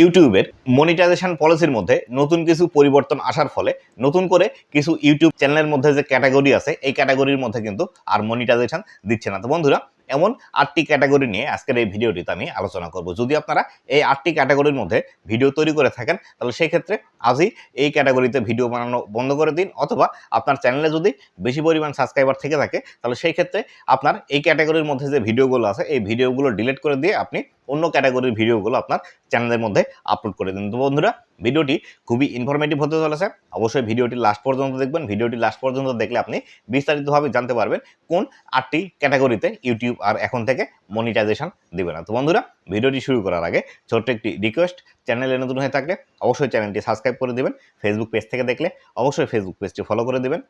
ইউটিউবের মনিটাইজেশন পলিসির মধ্যে নতুন কিছু পরিবর্তন আসার ফলে নতুন করে কিছু ইউটিউব চ্যানেলের মধ্যে যে ক্যাটাগরি আছে, এই ক্যাটাগরির মধ্যে কিন্তু আর মনিটাইজেশন দিচ্ছে না। তো বন্ধুরা, এমন আটটি ক্যাটাগরি নিয়ে আজকের এই ভিডিওটিতে আমি আলোচনা করব। যদি আপনারা এই আটটি ক্যাটাগরির মধ্যে ভিডিও তৈরি করে থাকেন, তাহলে সেই ক্ষেত্রে আজই এই ক্যাটাগরিতে ভিডিও বানানো বন্ধ করে দিন। অথবা আপনার চ্যানেলে যদি বেশি পরিমাণ সাবস্ক্রাইবার থেকে থাকে, তাহলে সেই ক্ষেত্রে আপনার এই ক্যাটাগরির মধ্যে যে ভিডিওগুলো আছে, এই ভিডিওগুলো ডিলিট করে দিয়ে আপনি অন্য ক্যাটাগরির ভিডিওগুলো আপনার চ্যানেলের মধ্যে আপলোড করে দিন। তো বন্ধুরা ভিডিওটি খুবই ইনফরমেটিভ হতে চলেছে। অবশ্যই ভিডিওটি লাস্ট পর্যন্ত দেখবেন। ভিডিওটি লাস্ট পর্যন্ত দেখলে আপনি বিস্তারিতভাবে জানতে পারবেন কোন আটটি ক্যাটাগরিতে ইউটিউব আর এখন থেকে মনিটাইজেশন দেবে না। তো বন্ধুরা ভিডিওটি শুরু করার আগে ছোট্ট একটি রিকোয়েস্ট চ্যানেলে নতুন হয়ে থাকলে অবশ্যই চ্যানেলটি সাবস্ক্রাইব করে দেবেন। ফেসবুক পেজ থেকে দেখলে অবশ্যই ফেসবুক পেজটি ফলো করে দেবেন।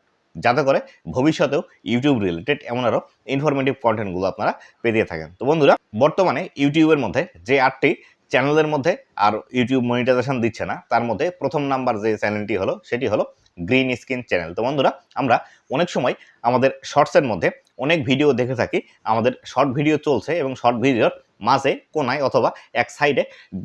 যাতে করে ভবিষ্যতেও ইউটিউব রিলেটেড এমন আরও ইনফরমেটিভ কন্টেন্টগুলো আপনারা পেয়ে থাকেন। তো বন্ধুরা, বর্তমানে ইউটিউবের মধ্যে যে আটটি চ্যানেলের মধ্যে আর ইউটিউব মনিটাইজেশন দিচ্ছে না, তার মধ্যে প্রথম নাম্বার যে চ্যানেলটি হলো, সেটি হলো গ্রিন স্ক্রিন চ্যানেল তো বন্ধুরা, আমরা অনেক সময় আমাদের শর্টসের মধ্যে অনেক ভিডিও দেখে থাকি, আমাদের শর্ট ভিডিও চলছে এবং শর্ট ভিডিওর মাঝে কোনায় অথবা এক সাইডে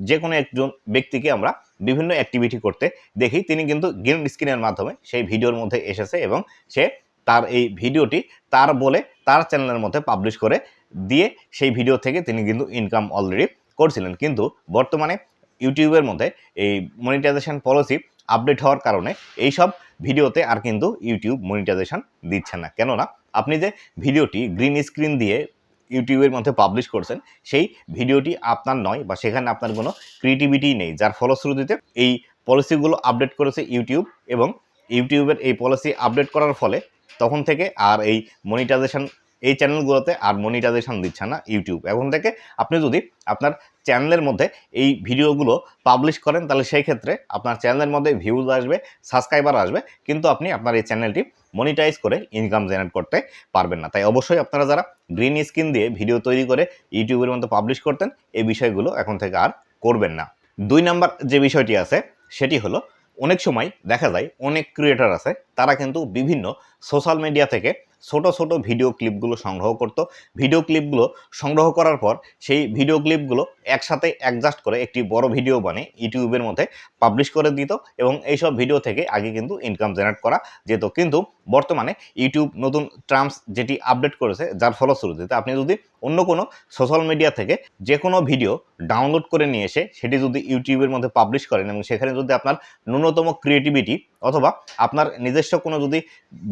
যে কোনো একজন ব্যক্তিকে আমরা বিভিন্ন অ্যাক্টিভিটি করতে দেখি। তিনি কিন্তু গ্রিন স্ক্রিনের মাধ্যমে সেই ভিডিওর মধ্যে এসেছে এবং সে তার এই ভিডিওটি তার বলে তার চ্যানেলের মধ্যে পাবলিশ করে দিয়ে সেই ভিডিও থেকে তিনি কিন্তু ইনকাম অলরেডি করছিলেন। কিন্তু বর্তমানে ইউটিউবের মধ্যে এই মনিটাইজেশন পলিসি আপডেট হওয়ার কারণে এই সব ভিডিওতে আর কিন্তু ইউটিউব মনিটাইজেশন দিচ্ছে না। কেননা আপনি যে ভিডিওটি গ্রিন স্ক্রিন দিয়ে ইউটিউবের মধ্যে পাবলিশ করছেন, সেই ভিডিওটি আপনার নয় বা সেখানে আপনার কোনো ক্রিয়েটিভিটি নেই, যার ফলশ্রুতিতে এই পলিসিগুলো আপডেট করেছে ইউটিউব এবং ইউটিউবের এই পলিসি আপডেট করার ফলে তখন থেকে আর এই মনিটাইজেশন এই চ্যানেলগুলোতে আর মনিটাইজেশন দিচ্ছে না ইউটিউব। এখন থেকে আপনি যদি আপনার চ্যানেলের মধ্যে এই ভিডিওগুলো পাবলিশ করেন, তাহলে সেই ক্ষেত্রে আপনার চ্যানেলের মধ্যে ভিউজ আসবে সাবস্ক্রাইবার আসবে, কিন্তু আপনি আপনার এই চ্যানেলটি মনিটাইজ করে ইনকাম জেনারেট করতে পারবেন না। তাই অবশ্যই আপনারা যারা গ্রিন স্ক্রিন দিয়ে ভিডিও তৈরি করে ইউটিউবের মতো পাবলিশ করতেন, এই বিষয়গুলো এখন থেকে আর করবেন না। দুই নাম্বার যে বিষয়টি আছে, সেটি হলো অনেক সময় দেখা যায় অনেক ক্রিয়েটার আছে তারা কিন্তু বিভিন্ন সোশ্যাল মিডিয়া থেকে ছোট ছোট ভিডিও ক্লিপগুলো সংগ্রহ করত। ভিডিও ক্লিপগুলো সংগ্রহ করার পর সেই ভিডিও ক্লিপগুলো একসাথে অ্যাডজাস্ট করে একটি বড় ভিডিও বানিয়ে ইউটিউবের মধ্যে পাবলিশ করে দিত এবং এইসব ভিডিও থেকে আগে কিন্তু ইনকাম জেনারেট করা যেত। কিন্তু বর্তমানে ইউটিউব নতুন টার্মস যেটি আপডেট করেছে, যার ফলশ্রুতিতে আপনি যদি অন্য কোনো সোশ্যাল মিডিয়া থেকে যে কোনো ভিডিও ডাউনলোড করে নিয়ে এসে সেটি যদি ইউটিউবের মধ্যে পাবলিশ করেন এবং সেখানে যদি আপনার ন্যূনতম ক্রিয়েটিভিটি অথবা আপনার নিজস্ব কোনো যদি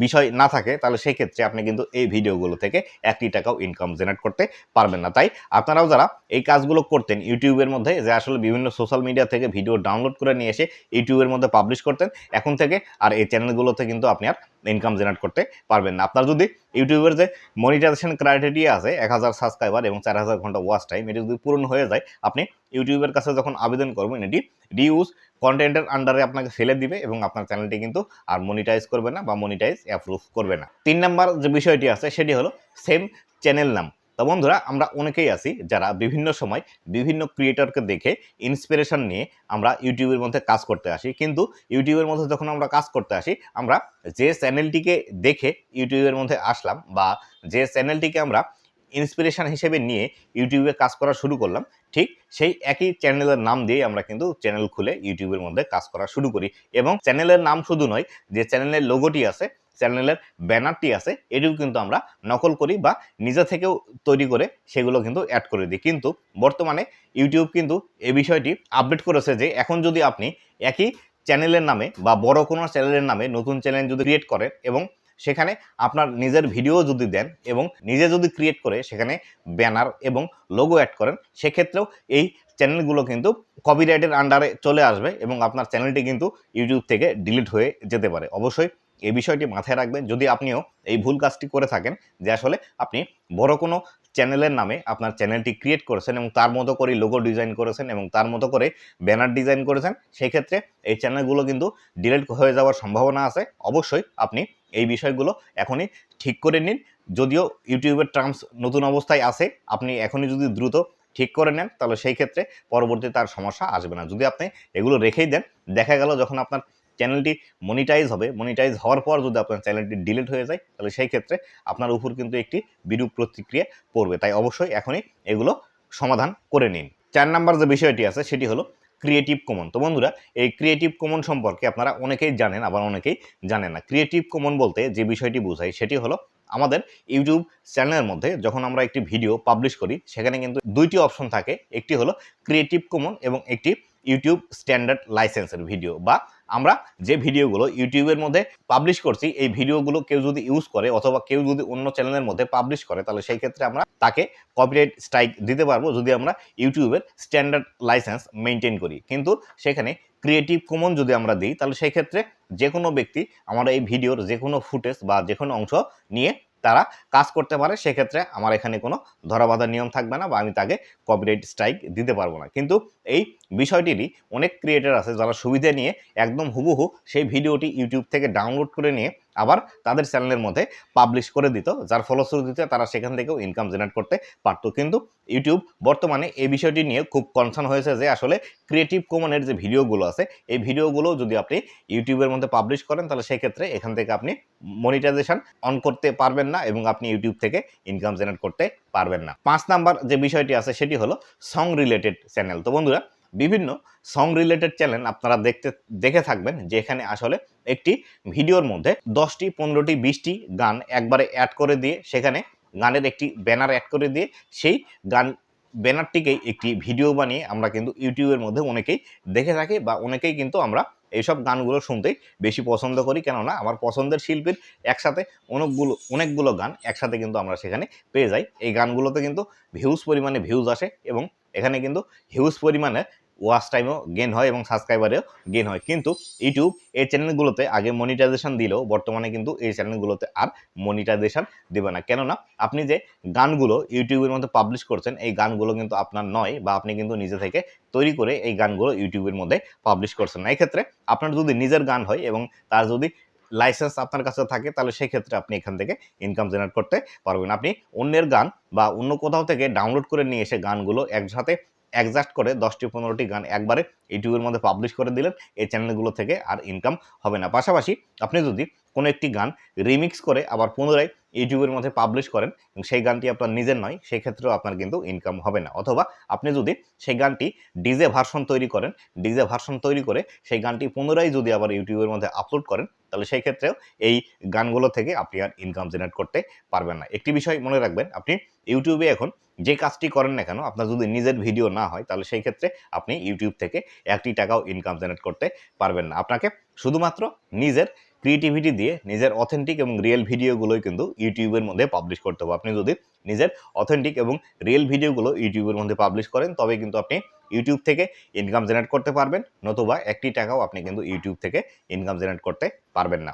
বিষয় না থাকে, তাহলে সেই ক্ষেত্রে আপনি কিন্তু এই ভিডিওগুলো থেকে একটি টাকাও ইনকাম জেনারেট করতে পারবেন না। তাই আপনারাও যারা এই কাজগুলো করতেন, ইউটিউবের মধ্যে যে আসলে বিভিন্ন সোশ্যাল মিডিয়া থেকে ভিডিও ডাউনলোড করে নিয়ে এসে ইউটিউবের মধ্যে পাবলিশ করতেন, এখন থেকে আর এই চ্যানেলগুলোতে কিন্তু আপনি আর ইনকাম জেনারেট করতে পারবেন না। আপনার যদি ইউটিউবের যে মনিটাইজেশন ক্রাইটেরিয়া আছে, এক হাজার সাবস্ক্রাইবার এবং চার হাজার ঘণ্টা ওয়াচ টাইম এটি যদি পূরণ হয়ে যায়, আপনি ইউটিউবের কাছে যখন আবেদন করবেন, এটি রিউজ কন্টেন্টের আন্ডারে আপনাকে ফেলে দিবে এবং আপনার চ্যানেলটি কিন্তু আর মনিটাইজ করবে না বা মনিটাইজ অ্যাপ্রুভ করবে না। তিন নাম্বার যে বিষয়টি আছে, সেটি হলো সেম চ্যানেল নাম তো বন্ধুরা, আমরা অনেকেই আছি যারা বিভিন্ন সময় বিভিন্ন ক্রিয়েটরকে দেখে ইন্সপিরেশন নিয়ে আমরা ইউটিউবের মধ্যে কাজ করতে আসি। কিন্তু ইউটিউবের মধ্যে যখন আমরা কাজ করতে আসি, আমরা যে চ্যানেলটিকে দেখে ইউটিউবের মধ্যে আসলাম বা যে চ্যানেলটিকে আমরা ইন্সপিরেশন হিসেবে নিয়ে ইউটিউবে কাজ করা শুরু করলাম। ঠিক সেই একই চ্যানেলের নাম দিয়ে আমরা কিন্তু চ্যানেল খুলে ইউটিউবের মধ্যে কাজ করা শুরু করি। এবং চ্যানেলের নাম শুধু নয়, যে চ্যানেলের লোগোটি আছে চ্যানেলের ব্যানারটি আছে, এটিও কিন্তু আমরা নকল করি বা নিজে থেকেও তৈরি করে সেগুলো কিন্তু অ্যাড করে দিই। কিন্তু বর্তমানে ইউটিউব কিন্তু এ বিষয়টি আপডেট করেছে যে এখন যদি আপনি একই চ্যানেলের নামে বা বড় কোনো চ্যানেলের নামে নতুন চ্যানেল যদি ক্রিয়েট করেন এবং সেখানে আপনার নিজের ভিডিও যদি দেন এবং নিজে যদি ক্রিয়েট করে সেখানে ব্যানার এবং লোগো অ্যাড করেন, সেক্ষেত্রেও এই চ্যানেলগুলো কিন্তু কপিরাইটের আন্ডারে চলে আসবে এবং আপনার চ্যানেলটি কিন্তু ইউটিউব থেকে ডিলিট হয়ে যেতে পারে। অবশ্যই এই বিষয়টি মাথায় রাখবেন। যদি আপনিও এই ভুল কাজটি করে থাকেন যে আসলে আপনি বড় কোনো চ্যানেলের নামে আপনার চ্যানেলটি ক্রিয়েট করেছেন এবং তার মতো করে লোগো ডিজাইন করেছেন এবং তার মতো করে ব্যানার ডিজাইন করেছেন সেই ক্ষেত্রে এই চ্যানেলগুলো কিন্তু ডিলিট হয়ে যাওয়ার সম্ভাবনা আছে। অবশ্যই আপনি এই বিষয়গুলো এখনই ঠিক করে নিন। যদিও ইউটিউবের টার্মস নতুন অবস্থায় আছে, আপনি এখনই যদি দ্রুত ঠিক করে নেন, তাহলে সেই ক্ষেত্রে পরবর্তীতে তার সমস্যা আসবে না। যদি আপনি এগুলো রেখেই দেন, দেখা গেল যখন আপনার চ্যানেলটি মনিটাইজ হবে। মনিটাইজ হওয়ার পর যদি আপনার চ্যানেলটি ডিলিট হয়ে যায়, তাহলে সেই ক্ষেত্রে আপনার উপর কিন্তু একটি বিরূপ প্রতিক্রিয়া পড়বে। তাই অবশ্যই এখনই এগুলো সমাধান করে নিন। চার নাম্বার যে বিষয়টি আছে, সেটি হলো ক্রিয়েটিভ কমন তো বন্ধুরা, এই ক্রিয়েটিভ কমন সম্পর্কে আপনারা অনেকেই জানেন, আবার অনেকেই জানেন না। ক্রিয়েটিভ কমন বলতে যে বিষয়টি বোঝায়, সেটি হলো আমাদের ইউটিউব চ্যানেলের মধ্যে যখন আমরা একটি ভিডিও পাবলিশ করি, সেখানে কিন্তু দুইটি অপশন থাকে। একটি হলো ক্রিয়েটিভ কমন এবং একটি ইউটিউব স্ট্যান্ডার্ড লাইসেন্সের ভিডিও বা আমরা যে ভিডিওগুলো ইউটিউবের মধ্যে পাবলিশ করছি, এই ভিডিওগুলো কেউ যদি ইউজ করে অথবা কেউ যদি অন্য চ্যানেলের মধ্যে পাবলিশ করে, তাহলে সেই ক্ষেত্রে আমরা তাকে কপিরাইট স্ট্রাইক দিতে পারব যদি আমরা ইউটিউবের স্ট্যান্ডার্ড লাইসেন্স মেনটেন করি। কিন্তু সেখানে ক্রিয়েটিভ কমন যদি আমরা দিই, তাহলে সেই ক্ষেত্রে যে কোনো ব্যক্তি আমরা এই ভিডিওর যে কোনো ফুটেজ বা যে কোনো অংশ নিয়ে তারা কাজ করতে পারে, সেক্ষেত্রে আমার এখানে কোনো ধরাবাধার নিয়ম থাকবে না বা আমি তাকে কপিরাইট স্ট্রাইক দিতে পারব না। কিন্তু এই বিষয়টিরই অনেক ক্রিয়েটার আছে যারা সুবিধা নিয়ে একদম হুবহু সেই ভিডিওটি ইউটিউব থেকে ডাউনলোড করে নিয়ে আবার তাদের চ্যানেলের মধ্যে পাবলিশ করে দিত, যার ফলশ্রুতিতে তারা সেখান থেকেও ইনকাম জেনারেট করতে পারতো। কিন্তু ইউটিউব বর্তমানে এই বিষয়টি নিয়ে খুব কনসার্ন হয়েছে যে আসলে ক্রিয়েটিভ কমনের যে ভিডিওগুলো আছে, এই ভিডিওগুলো যদি আপনি ইউটিউবের মধ্যে পাবলিশ করেন, তাহলে সেক্ষেত্রে এখান থেকে আপনি মনিটাইজেশন অন করতে পারবেন না এবং আপনি ইউটিউব থেকে ইনকাম জেনারেট করতে পারবেন না। পাঁচ নাম্বার যে বিষয়টি আছে, সেটি হলো সং রিলেটেড চ্যানেল তো বন্ধুরা বিভিন্ন সং রিলেটেড চ্যানেল আপনারা দেখতে, দেখে থাকবেন, যেখানে আসলে একটি ভিডিওর মধ্যে দশটি, পনেরোটি, বিশটি গান একবারে অ্যাড করে দিয়ে, সেখানে গানের একটি ব্যানার অ্যাড করে দিয়ে, সেই গান ব্যানারটিকেই একটি ভিডিও বানিয়ে আমরা কিন্তু ইউটিউবের মধ্যে অনেকেই দেখে থাকি বা অনেকেই কিন্তু আমরা এইসব গানগুলো শুনতেই বেশি পছন্দ করি। কেননা আমার পছন্দের শিল্পীর একসাথে অনেকগুলো অনেকগুলো গান একসাথে কিন্তু আমরা সেখানে পেয়ে যাই। এই গানগুলোতে কিন্তু ভিউজ পরিমাণে ভিউজ আসে এবং এখানে কিন্তু হিউজ পরিমাণে ওয়াচ টাইমও গেন হয় এবং সাবস্ক্রাইবারেও গেন হয়। কিন্তু ইউটিউব এই চ্যানেলগুলোতে আগে মনিটাইজেশন দিলেও বর্তমানে কিন্তু এই চ্যানেলগুলোতে আর মনিটাইজেশন দেবে না। কেননা আপনি যে গানগুলো ইউটিউবের মধ্যে পাবলিশ করছেন, এই গানগুলো কিন্তু আপনার নয় বা আপনি কিন্তু নিজে থেকে তৈরি করে এই গানগুলো ইউটিউবের মধ্যে পাবলিশ করছেন না। এক্ষেত্রে আপনার যদি নিজের গান হয় এবং তার যদি লাইসেন্স আপনার কাছে থাকে, তাহলে সেই ক্ষেত্রে আপনি এখান থেকে ইনকাম জেনারেট করতে পারবেন। আপনি অন্যের গান বা অন্য কোথাও থেকে ডাউনলোড করে নিয়ে এসে গানগুলো একসাথে অ্যাডজাস্ট করে দশটি পনেরোটি গান একবারে ইউটিউবের মধ্যে পাবলিশ করে দিলেন, এই চ্যানেলগুলো থেকে আর ইনকাম হবে না। পাশাপাশি আপনি যদি কোনো একটি গান রিমিক্স করে আবার পুনরায় ইউটিউবের মধ্যে পাবলিশ করেন এবং সেই গানটি আপনার নিজের নয় সেই ক্ষেত্রেও আপনার কিন্তু ইনকাম হবে না। অথবা আপনি যদি সেই গানটি ডিজে ভার্সন তৈরি করেন ডিজে ভার্সন তৈরি করে সেই গানটি পুনরায় যদি আবার ইউটিউবের মধ্যে আপলোড করেন, তাহলে সেই ক্ষেত্রেও এই গানগুলো থেকে আপনি আর ইনকাম জেনারেট করতে পারবেন না। একটি বিষয় মনে রাখবেন, আপনি ইউটিউবে এখন যে কাজটি করেন না কেন, আপনার যদি নিজের ভিডিও না হয়, তাহলে সেই ক্ষেত্রে আপনি ইউটিউব থেকে একটি টাকাও ইনকাম জেনারেট করতে পারবেন না। আপনাকে শুধুমাত্র নিজের ক্রিয়েটিভিটি দিয়ে নিজের অথেন্টিক এবং রিয়েল ভিডিওগুলোই কিন্তু ইউটিউবের মধ্যে পাবলিশ করতে হবে। আপনি যদি নিজের অথেন্টিক এবং রিয়েল ভিডিওগুলো ইউটিউবের মধ্যে পাবলিশ করেন, তবে কিন্তু আপনি ইউটিউব থেকে ইনকাম জেনারেট করতে পারবেন, নতুবা একটি টাকাও আপনি কিন্তু ইউটিউব থেকে ইনকাম জেনারেট করতে পারবেন না।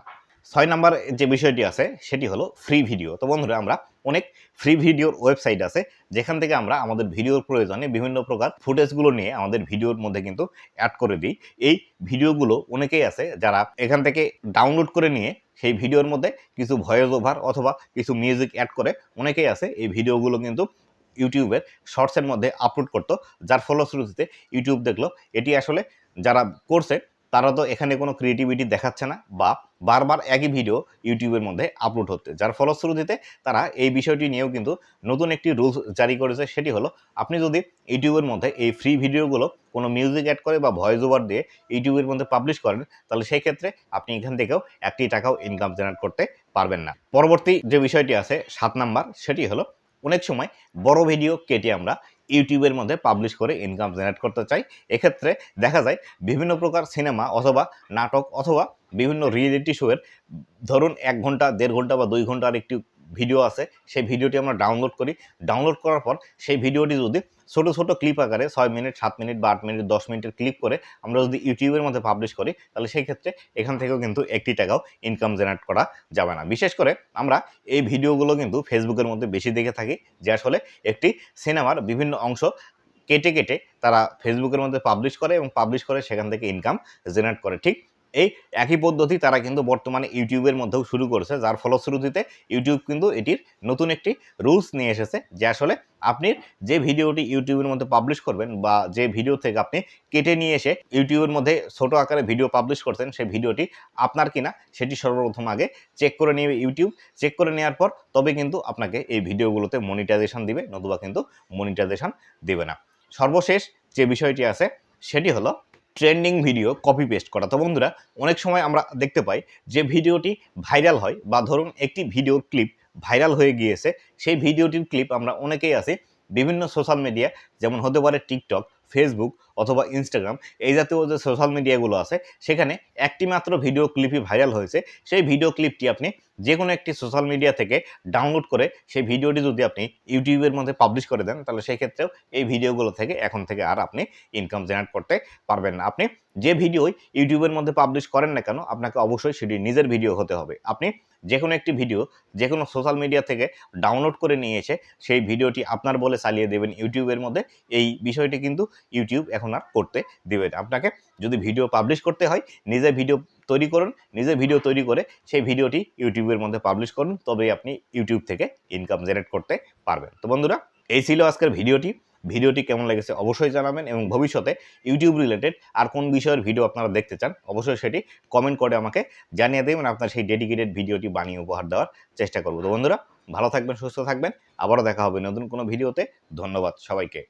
ছয় নাম্বার যে বিষয়টি আছে, সেটি হলো ফ্রি ভিডিও তো বন্ধুরা, আমরা অনেক ফ্রি ভিডিওর ওয়েবসাইট আছে, যেখান থেকে আমরা আমাদের ভিডিওর প্রয়োজনে বিভিন্ন প্রকার ফুটেজগুলো নিয়ে আমাদের ভিডিওর মধ্যে কিন্তু অ্যাড করে দিই। এই ভিডিওগুলো অনেকেই আছে যারা এখান থেকে ডাউনলোড করে নিয়ে সেই ভিডিওর মধ্যে কিছু ভয়েস ওভার অথবা কিছু মিউজিক অ্যাড করে, অনেকেই আছে এই ভিডিওগুলো কিন্তু ইউটিউবের শর্টসের মধ্যে আপলোড করতো। যার ফলশ্রুতিতে ইউটিউব দেখল, এটি আসলে যারা করছে তারা তো এখানে কোনো ক্রিয়েটিভিটি দেখাচ্ছে না বা বারবার একই ভিডিও ইউটিউবের মধ্যে আপলোড হচ্ছে। যার ফলশ্রুতিতে তারা এই বিষয়টি নিয়েও কিন্তু নতুন একটি রুলস জারি করেছে, সেটি হলো আপনি যদি ইউটিউবের মধ্যে এই ফ্রি ভিডিওগুলো কোনো মিউজিক অ্যাড করে বা ভয়েস ওভার দিয়ে ইউটিউবের মধ্যে পাবলিশ করেন, তাহলে সেই ক্ষেত্রে আপনি এখান থেকেও একটি টাকাও ইনকাম জেনারেট করতে পারবেন না। পরবর্তী যে বিষয়টি আছে, সাত নাম্বার, সেটি হলো অনেক সময় বড় ভিডিও কেটে আমরা ইউটিউবের মধ্যে পাবলিশ করে ইনকাম জেনারেট করতে চাই। এক্ষেত্রে দেখা যায় বিভিন্ন প্রকার সিনেমা অথবা নাটক অথবা বিভিন্ন রিয়েলিটি শোয়ের ধরুন এক ঘণ্টা, দেড় ঘণ্টা বা দুই ঘণ্টার একটি ভিডিও আছে, সেই ভিডিওটি আমরা ডাউনলোড করি। ডাউনলোড করার পর সেই ভিডিওটি যদি ছোট ছোট ক্লিপ আকারে ছয় মিনিট সাত মিনিট বা আট মিনিট দশ মিনিটের ক্লিপ করে আমরা যদি ইউটিউবের মধ্যে পাবলিশ করি, তাহলে সেই ক্ষেত্রে এখান থেকেও কিন্তু একটি টাকাও ইনকাম জেনারেট করা যাবে না। বিশেষ করে আমরা এই ভিডিওগুলো কিন্তু ফেসবুকের মধ্যে বেশি দেখে থাকি যে আসলে একটি সিনেমার বিভিন্ন অংশ কেটে কেটে তারা ফেসবুকের মধ্যে পাবলিশ করে এবং পাবলিশ করে সেখান থেকে ইনকাম জেনারেট করে। ঠিক এই একই পদ্ধতি তারা কিন্তু বর্তমানে ইউটিউবের মধ্যেও শুরু করেছে। যার ফলশ্রুতিতে ইউটিউব কিন্তু এটির নতুন একটি রুলস নিয়ে এসেছে, যে আসলে আপনি যে ভিডিওটি ইউটিউবের মধ্যে পাবলিশ করবেন বা যে ভিডিও থেকে আপনি কেটে নিয়ে এসে ইউটিউবের মধ্যে ছোট আকারে ভিডিও পাবলিশ করছেন, সেই ভিডিওটি আপনার কিনা সেটি সর্বপ্রথম আগে চেক করে নেবে ইউটিউব চেক করে নেওয়ার পর তবে কিন্তু আপনাকে এই ভিডিওগুলোতে মনিটাইজেশন দিবে, নতুবা কিন্তু মনিটাইজেশন দেবে না। সর্বশেষ যে বিষয়টি আছে, সেটি হলো ট্রেন্ডিং ভিডিও কপি পেস্ট করা। তো বন্ধুরা, অনেক সময় আমরা দেখতে পাই যে ভিডিওটি ভাইরাল হয় বা ধরুন একটি ভিডিওর ক্লিপ ভাইরাল হয়ে গিয়েছে, সেই ভিডিওটির ক্লিপ আমরা অনেকেই আছি বিভিন্ন সোশ্যাল মিডিয়া যেমন হতে পারে টিকটক ফেসবুক অথবা ইনস্টাগ্রাম এই জাতীয় যে সোশ্যাল মিডিয়াগুলো আছে, সেখানে একটি মাত্র ভিডিও ক্লিপই ভাইরাল হয়েছে। সেই ভিডিও ক্লিপটি আপনি যে কোনো একটি সোশ্যাল মিডিয়া থেকে ডাউনলোড করে সেই ভিডিওটি যদি আপনি ইউটিউবের মধ্যে পাবলিশ করে দেন, তাহলে সেই ক্ষেত্রেও এই ভিডিওগুলো থেকে, এখন থেকে আর আপনি ইনকাম জেনারেট করতে পারবেন না। আপনি যে ভিডিওই ইউটিউবের মধ্যে পাবলিশ করেন না কেন, আপনাকে অবশ্যই সেটি নিজের ভিডিও হতে হবে। আপনি যে কোনো একটি ভিডিও যে কোনো সোশ্যাল মিডিয়া থেকে ডাউনলোড করে নিয়ে এসে সেই ভিডিওটি আপনার বলে চালিয়ে দেবেন ইউটিউবের মধ্যে। এই বিষয়টি কিন্তু ইউটিউব এখন আর করতে দেবে না। আপনাকে যদি ভিডিও পাবলিশ করতে হয়, নিজে ভিডিও তৈরি করুন, নিজে ভিডিও তৈরি করে সেই ভিডিওটি ইউটিউবের মধ্যে পাবলিশ করুন, তবেই আপনি ইউটিউব থেকে ইনকাম জেনারেট করতে পারবেন। তো বন্ধুরা, এই ছিল আজকের ভিডিওটি ভিডিওটি কেমন লেগেছে অবশ্যই জানাবেন এবং ভবিষ্যতে ইউটিউব রিলেটেড আর কোন বিষয়ের ভিডিও আপনারা দেখতে চান, অবশ্যই সেটি কমেন্ট করে আমাকে জানিয়ে দেবেন। আপনার সেই ডেডিকেটেড ভিডিওটি বানিয়ে উপহার দেওয়ার চেষ্টা করব। তো বন্ধুরা, ভালো থাকবেন, সুস্থ থাকবেন। আবারও দেখা হবে নতুন কোনো ভিডিওতে ধন্যবাদ সবাইকে।